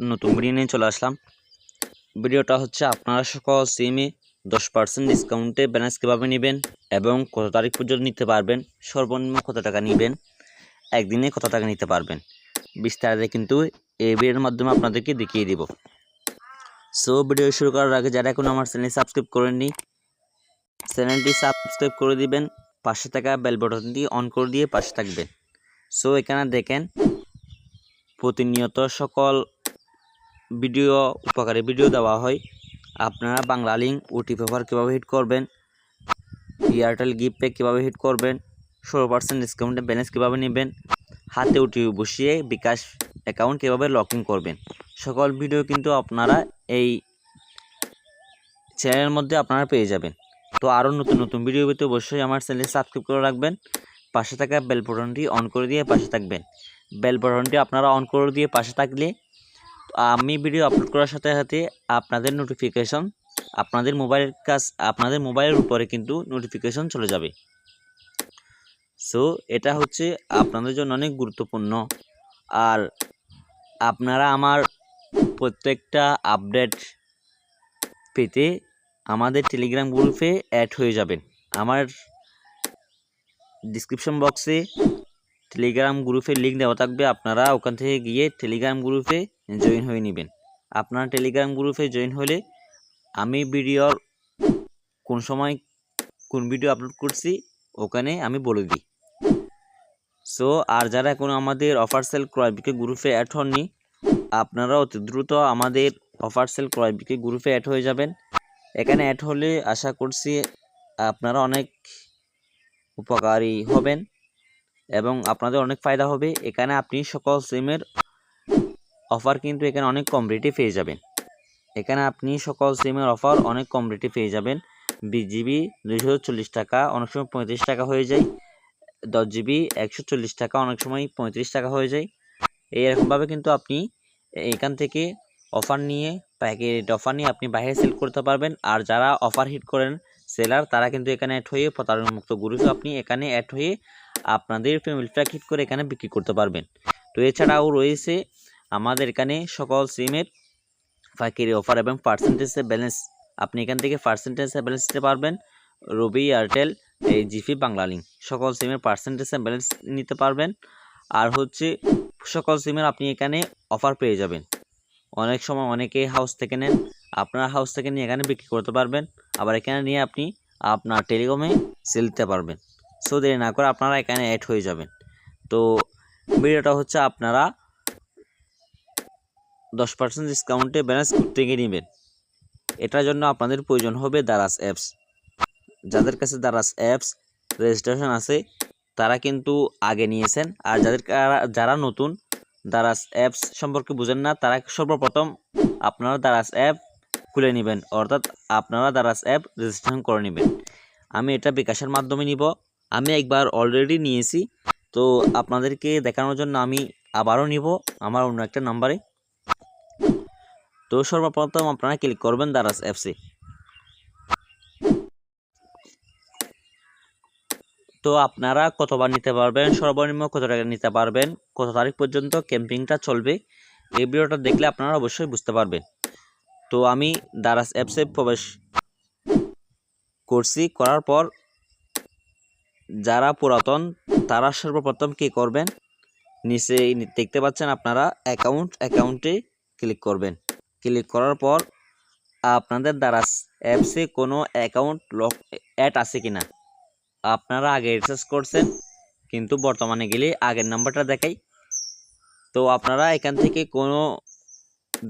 নতুন ভিডিও নিয়ে চলে আসলাম। ভিডিওটা হচ্ছে আপনারা সকল সিমে দশ পার্সেন্ট ডিসকাউন্টে ব্যালেন্স কীভাবে নেবেন এবং কত তারিখ পর্যন্ত নিতে পারবেন? সর্বনিম্ন কত টাকা নেবেন? একদিনে কত টাকা নিতে পারবেন? বিস্তারিত কিন্তু এই ভিডিওর মাধ্যমে আপনাদেরকে দেখিয়ে দিব। সো ভিডিও শুরু করার আগে যারা এখন আমার চ্যানেল সাবস্ক্রাইব করেননি চ্যানেলটি সাবস্ক্রাইব করে দিবেন, পাশে থাকা বেল বাটনটি অন করে দিয়ে পাশে থাকবেন। সো এখানে দেখেন, প্রতিনিয়ত সকল ভিডিও উপকারী ভিডিও দেওয়া হয়। আপনারা বাংলা লিঙ্ক ওটি পেপার কীভাবে হিট করবেন এয়ারটেল গিফট পে কীভাবে হিট করবেন, ষোলো পার্সেন্ট ডিসকাউন্টে ব্যালেন্স কীভাবে নেবেন, হাতে ওটি বসিয়ে বিকাশ অ্যাকাউন্ট কীভাবে লগইন করবেন। সকল ভিডিও কিন্তু আপনারা এই চ্যানেলের মধ্যে আপনারা পেয়ে যাবেন। তো আরও নতুন নতুন ভিডিও পেতে অবশ্যই আমার চ্যানেল সাবস্ক্রাইব করে রাখবেন, পাশে থাকা বেল বাটনটি অন করে দিয়ে পাশে থাকবেন। বেল বাটনটি আপনারা অন করে দিয়ে পাশে থাকলে আমি ভিডিও আপলোড করার সাথে সাথে আপনাদের নোটিফিকেশন আপনাদের মোবাইলের কাজ, আপনাদের মোবাইলের উপরে কিন্তু নোটিফিকেশন চলে যাবে। সো এটা হচ্ছে আপনাদের জন্য অনেক গুরুত্বপূর্ণ। আর আপনারা আমার প্রত্যেকটা আপডেট পেতে আমাদের টেলিগ্রাম গ্রুপে অ্যাড হয়ে যাবেন। আমার ডিসক্রিপশন বক্সে টেলিগ্রাম গ্রুপের লিঙ্ক দেওয়া থাকবে। আপনারা ওখান থেকে গিয়ে টেলিগ্রাম গ্রুপে জয়েন হয়ে নেবেন। আপনারা টেলিগ্রাম গ্রুপে জয়েন হলে আমি ভিডিওর কোন সময় কোন ভিডিও আপলোড করছি, ওখানে আমি বলে দিই। সো আর যারা এখন আমাদের অফার সেল ক্রয় বিক্রয় গ্রুপে অ্যাড হননি আপনারা অতি দ্রুত আমাদের অফার সেল ক্রয় বিক্রয় গ্রুপে অ্যাড হয়ে যাবেন। এখানে অ্যাড হলে আশা করছি আপনারা অনেক উপকারী হবেন এবং আপনাদের অনেক ফায়দা হবে। এখানে আপনি সকল সিমের অফার কিন্তু এখানে অনেক কম রেটে পেয়ে যাবেন। এখানে আপনি সকল সিমের অফার অনেক কম রেটে পেয়ে যাবেন। বিশ জিবি দুশো চল্লিশ টাকা, অনেক সময় পঁয়ত্রিশ টাকা হয়ে যায়। দশ জিবি একশো চল্লিশ টাকা, অনেক সময় পঁয়ত্রিশ টাকা হয়ে যায়। এই এইরকমভাবে কিন্তু আপনি এখান থেকে অফার নিয়ে প্যাকেট অফার নিয়ে আপনি বাইরে সেল করতে পারবেন। আর যারা অফার হিট করেন সেলার তারা কিন্তু এখানে অ্যাড হয়ে প্রতারণামুক্ত গ্রুপে আপনি এখানে অ্যাড হয়ে আপনাদের ফ্যামিলি প্যাক হিট করে এখানে বিক্রি করতে পারবেন। তো এছাড়াও রয়েছে আমাদের এখানে সকল সিমের পাইকারি অফার এবং পার্সেন্টেজের ব্যালেন্স আপনি এখান থেকে পার্সেন্টেজের ব্যালেন্স নিতে পারবেন। রবি এয়ারটেল এই জিপি বাংলা লিঙ্ক সকল সিমের পার্সেন্টেজের ব্যালেন্স নিতে পারবেন। আর হচ্ছে, সকল সিমের আপনি এখানে অফার পেয়ে যাবেন। অনেক সময় অনেকে হাউস থেকে নেন। আপনার হাউস থেকে নিয়ে এখানে বিক্রি করতে পারবেন। আবার এখানে নিয়ে আপনি আপনার টেলিকমে সেল দিতে পারবেন। সো দেরি না করে আপনারা এখানে অ্যাড হয়ে যাবেন। তো, ভিডিওটা হচ্ছে আপনারা দশ পার্সেন্ট ডিসকাউন্টে ব্যালেন্স থেকে নেবেন। এটার জন্য আপনাদের প্রয়োজন হবে দারাস অ্যাপস যাদের কাছে দারাস অ্যাপস রেজিস্ট্রেশন আছে, তারা কিন্তু আগে নিয়েছেন। আর যাদের যারা নতুন দারাস অ্যাপস সম্পর্কে বুঝেন না, তারা সর্বপ্রথম আপনারা দারাস অ্যাপ খুলে নেবেন। অর্থাৎ আপনারা দারাস অ্যাপ রেজিস্ট্রেশন করে নেবেন। আমি এটা বিকাশের মাধ্যমে নিব। আমি একবার অলরেডি নিয়েছি। তো আপনাদেরকে দেখানোর জন্য আমি আবারও নিব। আমার অন্য একটা নাম্বারে তো সর্বপ্রথম আপনারা ক্লিক করবেন দারাস অ্যাপসে তো আপনারা কতবার নিতে পারবেন? সর্বনিম্ন কত টাকা নিতে পারবেন? কত তারিখ পর্যন্ত ক্যাম্পিংটা চলবে? এই ভিডিওটা দেখলে আপনারা অবশ্যই বুঝতে পারবেন। তো আমি দারাস অ্যাপসে প্রবেশ করছি। করার পর যারা পুরাতন, তারা সর্বপ্রথম কী করবেন? নিচে দেখতে পাচ্ছেন আপনারা অ্যাকাউন্ট অ্যাকাউন্টে ক্লিক করবেন। ক্লিক করার পর আপনাদের দ্বারা অ্যাপসে কোনো অ্যাকাউন্ট লক অ্যাড আছে কি না আপনারা আগে রিচার্জ করছেন, কিন্তু বর্তমানে গেলে আগের নাম্বারটা দেখাই। তো আপনারা এখান থেকে কোনো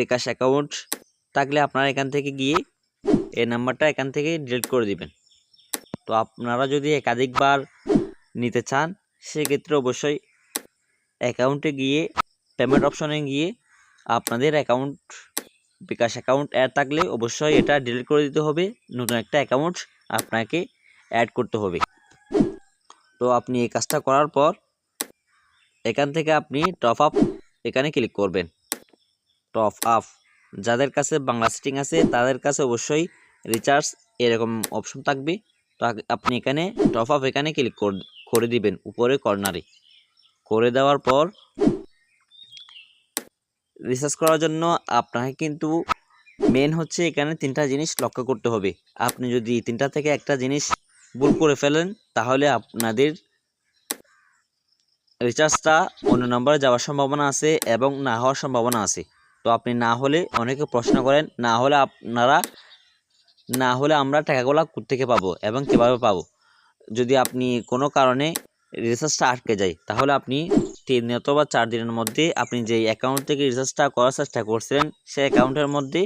বিকাশ অ্যাকাউন্ট থাকলে আপনারা এখান থেকে গিয়ে এই নাম্বারটা এখান থেকে ডিলিট করে দিবেন। তো আপনারা যদি একাধিকবার নিতে চান, সেক্ষেত্রে অবশ্যই অ্যাকাউন্টে গিয়ে পেমেন্ট অপশনে গিয়ে আপনাদের অ্যাকাউন্ট বিকাশ অ্যাকাউন্ট অ্যাড থাকলে অবশ্যই এটা ডিলিট করে দিতে হবে। নতুন একটা অ্যাকাউন্ট আপনাকে অ্যাড করতে হবে। তো আপনি এই কাজটা করার পর এখান থেকে আপনি টপ আপ এখানে ক্লিক করবেন। টপ আপ যাদের কাছে বাংলা সেটিং আছে, তাদের কাছে অবশ্যই রিচার্জ এরকম অপশন থাকবে। তো আপনি এখানে টপ আপ এখানে ক্লিক করে দিবেন, উপরে কর্নারে করে দেওয়ার পর রিসার্চ করার জন্য আপনাকে কিন্তু মেন হচ্ছে এখানে তিনটা জিনিস লক্ষ্য করতে হবে। আপনি যদি তিনটা থেকে একটা জিনিস ভুল করে ফেলেন, তাহলে আপনাদের রিচার্জটা অন্য নম্বরে যাওয়ার সম্ভাবনা আছে এবং না হওয়ার সম্ভাবনা আছে। তো আপনি না হলে অনেকে প্রশ্ন করেন, না হলে আপনারা, না হলে আমরা টাকাগুলো থেকে পাবো এবং কীভাবে পাবো? যদি আপনি কোনো কারণে রিচার্জটা আটকে যায়, তাহলে আপনি তিন অথবা চার দিনের মধ্যে আপনি যেই অ্যাকাউন্ট থেকে রিচার্জটা করার চেষ্টা করছিলেন সেই অ্যাকাউন্টের মধ্যে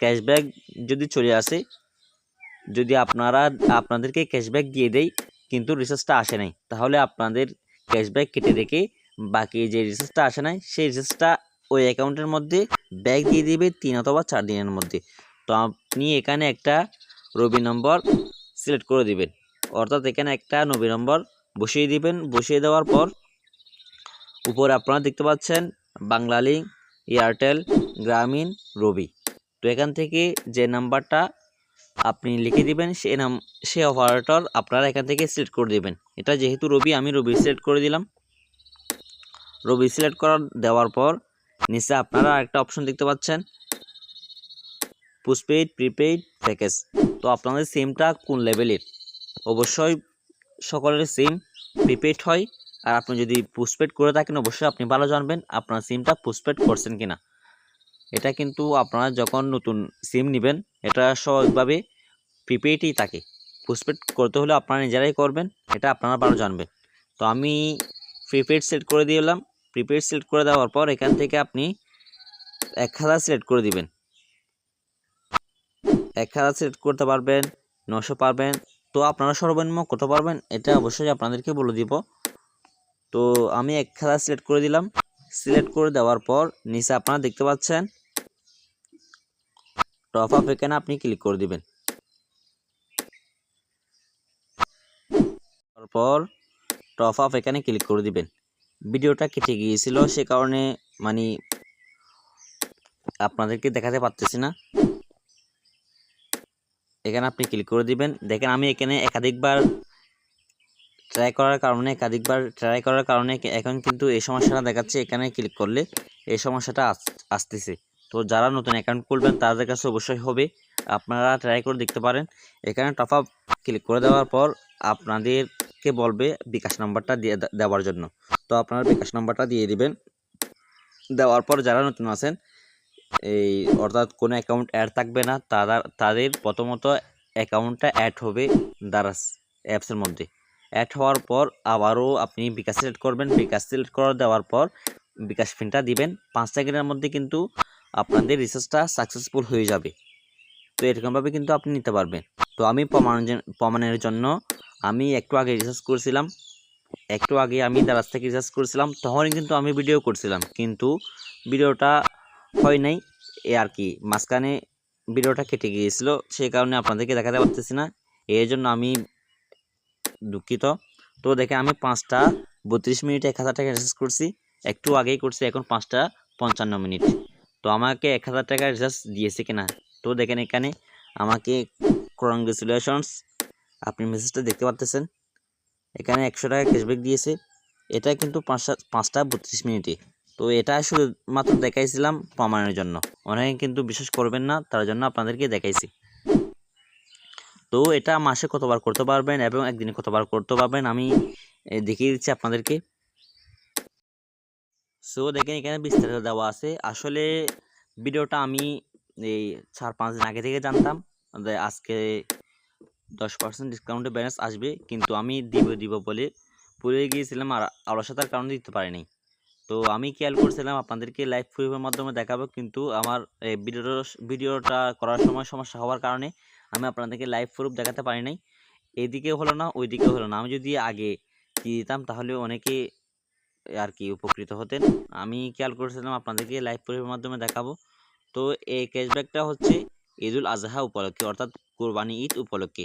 ক্যাশব্যাক যদি চলে আসে, যদি আপনারা, আপনাদেরকে ক্যাশব্যাক দিয়ে দেয় কিন্তু রিচার্জটা আসে নাই, তাহলে আপনাদের ক্যাশব্যাক কেটে রেখে বাকি যে রিচার্জটা আসে নাই, সেই রিচার্জটা ওই অ্যাকাউন্টের মধ্যে ব্যাক দিয়ে দিবে তিন অথবা চার দিনের মধ্যে। তো আপনি এখানে একটা রবি নম্বর সিলেক্ট করে দিবেন, অর্থাৎ এখানে একটা নবী নম্বর বসিয়ে দিবেন, বসিয়ে দেওয়ার পর উপরে আপনারা দেখতে পাচ্ছেন বাংলা লিঙ্ক এয়ারটেল, গ্রামীণ, রবি। তো এখান থেকে যে নাম্বারটা আপনি লিখে দিবেন, সে নাম, সে অপারেটর আপনারা এখান থেকে সিলেক্ট করে দিবেন। এটা যেহেতু রবি, আমি রবি সিলেক্ট করে দিলাম। রবি সিলেক্ট করার, দেওয়ার পর নিচে আপনারা একটা অপশন দেখতে পাচ্ছেন। Postpaid prepaid, package. তো আপনাদের সিমটা কোন লেভেলের? অবশ্যই সকলের সিম প্রিপেইড হয়। আর আপনি যদি পোস্টপেড করে থাকেন, অবশ্যই আপনি ভালো জানবেন আপনার সিমটা পোস্টপেড করছেন কিনা। এটা কিন্তু আপনারা যখন নতুন সিম নেবেন, এটা সহজভাবে প্রিপেইডই থাকে। পোস্টপেড করতে হলে আপনারা নিজেরাই করবেন, এটা আপনারা ভালো জানবেন। তো আমি প্রিপেইড সিলেক্ট করে দিলাম প্রিপেইড সিলেক্ট করে দেওয়ার পর এখান থেকে আপনি এক হাজার সিলেক্ট করে দিবেন। এক হাজার সিলেক্ট করতে পারবেন, নশো পারবেন, তো আপনারা সর্বনিম্ন কত পারবেন, এটা অবশ্যই আপনাদেরকে বলে দিব। তো আমি এক হাজার সিলেক্ট করে দিলাম। সিলেক্ট করে দেওয়ার পর নিচে আপনারা দেখতে পাচ্ছেন টপ আপ এখানে আপনি ক্লিক করে দিবেন। তারপর টপ আপ এখানে ক্লিক করে দিবেন। ভিডিওটা কেটে গিয়েছিল, সে কারণে মানে আপনাদেরকে দেখাতে পারতেছি না। এখানে আপনি ক্লিক করে দিবেন। দেখেন আমি এখানে একাধিকবার ট্রাই করার কারণে, একাধিকবার ট্রাই করার কারণে এখন কিন্তু এই সমস্যাটা দেখাচ্ছে। এখানে ক্লিক করলে এই সমস্যাটা আসতেছে। তো যারা নতুন অ্যাকাউন্ট খুলবেন, তাদের কাছে অবশ্যই হবে। আপনারা ট্রাই করে দেখতে পারেন। এখানে টপ আপ ক্লিক করে দেওয়ার পর আপনাদেরকে বলবে বিকাশ নাম্বারটা দিয়ে দেওয়ার জন্য। তো আপনারা বিকাশ নাম্বারটা দিয়ে দিবেন। দেওয়ার পর যারা নতুন আছেন, এই অর্থাৎ কোনো অ্যাকাউন্ট অ্যাড থাকবে না, তারা, তাদের প্রথমত অ্যাকাউন্টটা অ্যাড হবে দারাস অ্যাপসের মধ্যে। অ্যাড হওয়ার পর আবারও আপনি বিকাশ সিলেক্ট করবেন। বিকাশ সিলেক্ট করে দেওয়ার পর বিকাশ পিনটা দিবেন। পাঁচ সেকেন্ডের মধ্যে কিন্তু আপনাদের রিসার্চটা সাকসেসফুল হয়ে যাবে। তো এরকমভাবে কিন্তু আপনি নিতে পারবেন। তো আমি প্রমাণ প্রমাণের জন্য আমি একটু আগে রিসার্চ করেছিলাম। একটু আগে আমি দারাজ থেকে রিসার্চ করেছিলাম। তখনই কিন্তু আমি ভিডিও করছিলাম। কিন্তু ভিডিওটা হয় নাই। এ আর কি, মাঝখানে ভিডিওটা কেটে গিয়েছিল। সেই কারণে আপনাদেরকে দেখাতে পারতেছি না। এই জন্য আমি দুঃখিত। তো দেখে আমি পাঁচটা বত্রিশ মিনিটে এক হাজার টাকা রিচার্জ করছি। একটু আগেই করছি, এখন পাঁচটা পঞ্চান্ন মিনিট। তো আমাকে এক হাজার টাকা রিচার্জ দিয়েছে কিনা? তো দেখেন এখানে আমাকে কংগ্রেচুলেশনস আপনি মেসেজটা দেখতে পাচ্তেছেন এখানে একশো টাকা ক্যাশব্যাক দিয়েছে। এটা কিন্তু পাঁচটা পাঁচটা বত্রিশ মিনিটে। তো এটা শুধুমাত্র দেখাইছিলাম প্রমাণের জন্য। অনেকে কিন্তু বিশ্বাস করবেন না, তার জন্য আপনাদেরকে দেখাইছি। তো এটা মাসে কতবার করতে পারবেন এবং একদিনে কতবার করতে পারবেন আমি দেখিয়ে দিচ্ছি আপনাদেরকে। সো দেখেন এখানে বিস্তারিত দেওয়া আছে। আসলে ভিডিওটা আমি এই চার পাঁচ দিন আগে থেকে জানতাম আজকে দশ পার্সেন্ট ডিসকাউন্টে ব্যালেন্স আসবে, কিন্তু আমি দিব দিব বলে ভুলে গিয়েছিলাম আর অলসতার কারণে দিতে পারিনি। তো আমি খেয়াল করছিলাম আপনাদেরকে লাইভ প্রুফের মাধ্যমে দেখাবো, কিন্তু আমার ভিডিওটা ভিডিওটা করার সময় সমস্যা হওয়ার কারণে আমি আপনাদেরকে লাইভ প্রুফ দেখাতে পারি নাই। এদিকে হলো না, ওইদিকে হলো না। আমি যদি আগে দিয়ে দিতাম, তাহলে অনেকে আর কি উপকৃত হতেন। আমি খেয়াল করেছিলাম আপনাদেরকে লাইভ প্রুফের মাধ্যমে দেখাবো। তো এই ক্যাশব্যাকটা হচ্ছে ঈদুল আজহা উপলক্ষে, অর্থাৎ কোরবানি ঈদ উপলক্ষে।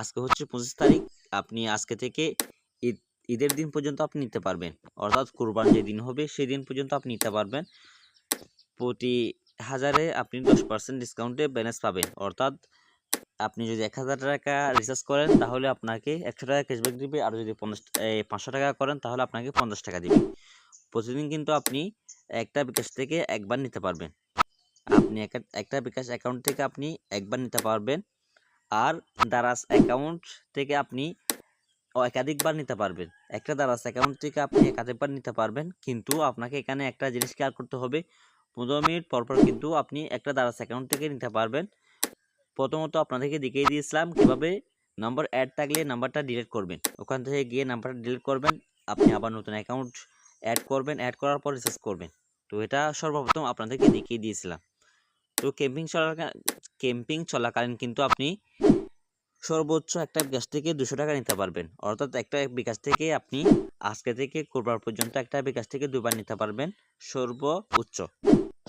আজকে হচ্ছে পঁচিশ তারিখ, আপনি আজকে থেকে ঈদ, ঈদের দিন পর্যন্ত আপনি নিতে পারবেন। অর্থাৎ কোরবান যেদিন হবে, সেই দিন পর্যন্ত আপনি নিতে পারবেন। প্রতি হাজারে আপনি দশ পার্সেন্ট ডিসকাউন্টে ব্যালেন্স পাবেন। অর্থাৎ আপনি যদি এক হাজার টাকা রিচার্জ করেন, তাহলে আপনাকে একশো টাকা ক্যাশব্যাক দিবে। আর যদি পঞ্চাশ পাঁচশো টাকা করেন, তাহলে আপনাকে পঞ্চাশ টাকা দিবে। প্রতিদিন কিন্তু আপনি একটা বিকাশ থেকে একবার নিতে পারবেন। আপনি একটা বিকাশ অ্যাকাউন্ট থেকে আপনি একবার নিতে পারবেন। আর দারাজ অ্যাকাউন্ট থেকে আপনি একাধিকবার নিতে পারবেন। একটা দারাজ অ্যাকাউন্ট থেকে আপনি একাধিকবার নিতে পারবেন। কিন্তু আপনাকে এখানে একটা জিনিস খেয়াল করতে হবে। পনেরো মিনিট পরপর কিন্তু আপনি একটা দারাজ অ্যাকাউন্ট থেকে নিতে পারবেন। প্রথমত আপনাদেরকে দেখিয়ে দিয়েছিলাম কীভাবে নাম্বার অ্যাড থাকলে নাম্বারটা ডিলিট করবেন। ওখান থেকে গিয়ে নাম্বারটা ডিলিট করবেন, আপনি আবার নতুন অ্যাকাউন্ট অ্যাড করবেন অ্যাড করার পর রিচার্জ করবেন। তো এটা সর্বপ্রথম আপনাদেরকে দেখিয়ে দিয়েছিলাম। তো ক্যাম্পিং চলাকালীন ক্যাম্পিং চলাকালীন কিন্তু আপনি সর্বোচ্চ একটা বিকাশ থেকে দুশো টাকা নিতে পারবেন। অর্থাৎ একটা বিকাশ থেকে আপনি আজকে থেকে কোরবার পর্যন্ত একটা বিকাশ থেকে দুবার নিতে পারবেন সর্বোচ্চ।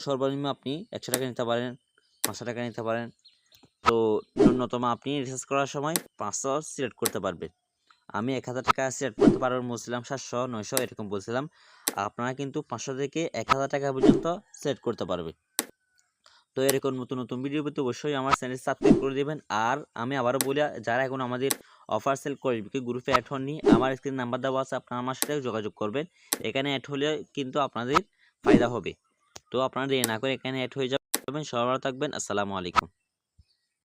সর্বনিম্ন আপনি একশো টাকা নিতে পারেন, পাঁচশো টাকা নিতে পারেন তো ন্যূনতম আপনি রিচার্জ করার সময় পাঁচশো সিলেক্ট করতে পারবেন। আমি এক হাজার টাকা সিলেক্ট করতে পারবেন বলছিলাম, সাতশো, নয়শো, এরকম বলছিলাম। আপনারা কিন্তু পাঁচশো থেকে এক হাজার টাকা পর্যন্ত সিলেক্ট করতে পারবেন তো এরকম নতুন নতুন ভিডিও পেতে অবশ্যই আমার চ্যানেল সাবস্ক্রাইব করে দেবেন। আর আমি আবারও বলি, যারা এখন আমাদের অফার সেল করে গ্রুপে অ্যাড হননি, আমার স্ক্রিন নাম্বার দেওয়া আছে, আপনারা আমার সাথে যোগাযোগ করবেন। এখানে অ্যাড হলে কিন্তু আপনাদের ফায়দা হবে। তো আপনারা দেরি না করে এখানে অ্যাড হয়ে যাবেন। ভালো থাকবেন। আসসালামু আলাইকুম।